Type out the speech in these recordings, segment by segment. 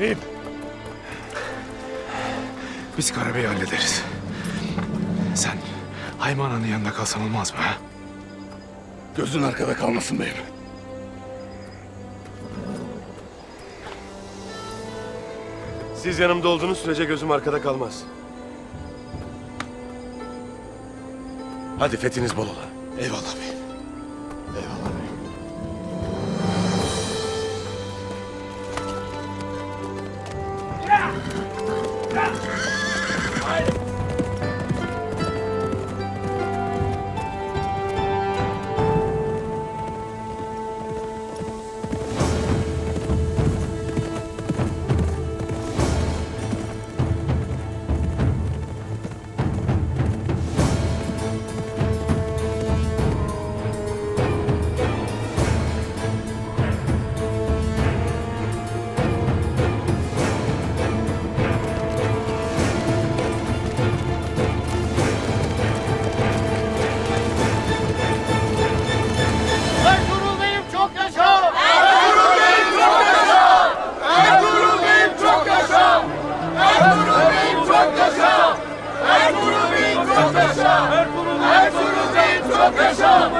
Beyim. Biz Karabey'i hallederiz. Sen Hayman Han'ın yanında kalsan olmaz mı ha? Gözün arkada kalmasın beyim. Siz yanımda olduğunuz sürece gözüm arkada kalmaz. Hadi fethiniz bol ola. Eyvallah beyim. Eyvallah yaşa! Ertuğrul Bey'im çok yaşa!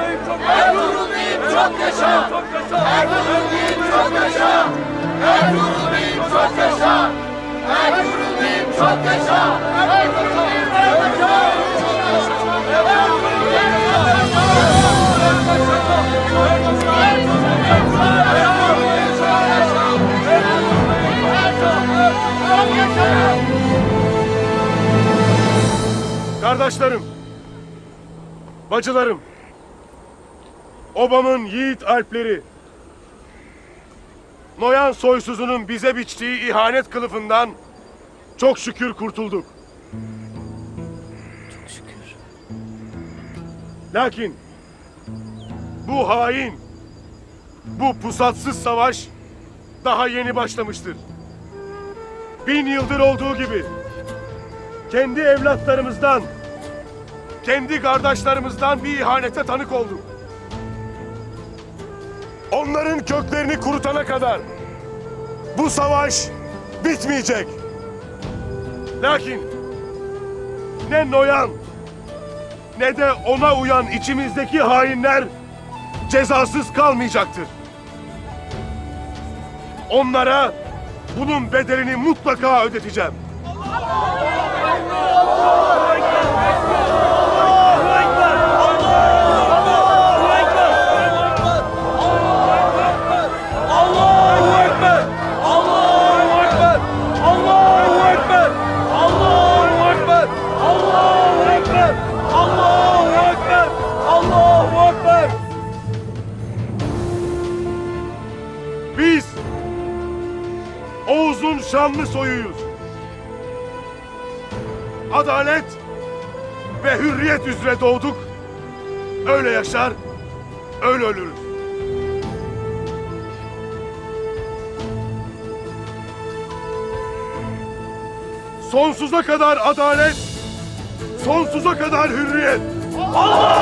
Ertuğrul Bey'im çok yaşa! Ertuğrul Bey'im çok yaşa! Ertuğrul Bey'im çok yaşa! Ertuğrul Bey'im çok yaşa! Ertuğrul Kardeşlerim, bacılarım, obamın yiğit alpleri, Noyan soysuzunun bize biçtiği ihanet kılıfından çok şükür kurtulduk. Çok şükür. Lakin bu hain, bu pusatsız savaş daha yeni başlamıştır. Bin yıldır olduğu gibi kendi evlatlarımızdan, kendi kardeşlerimizden bir ihanete tanık olduk. Onların köklerini kurutana kadar bu savaş bitmeyecek. Lakin ne Noyan ne de ona uyan içimizdeki hainler cezasız kalmayacaktır. Onlara bunun bedelini mutlaka ödeteceğim. Biz Oğuz'un şanlı soyuyuz. Adalet ve hürriyet üzere doğduk. Öyle yaşar, öyle ölürüz. Sonsuza kadar adalet, sonsuza kadar hürriyet. Allah!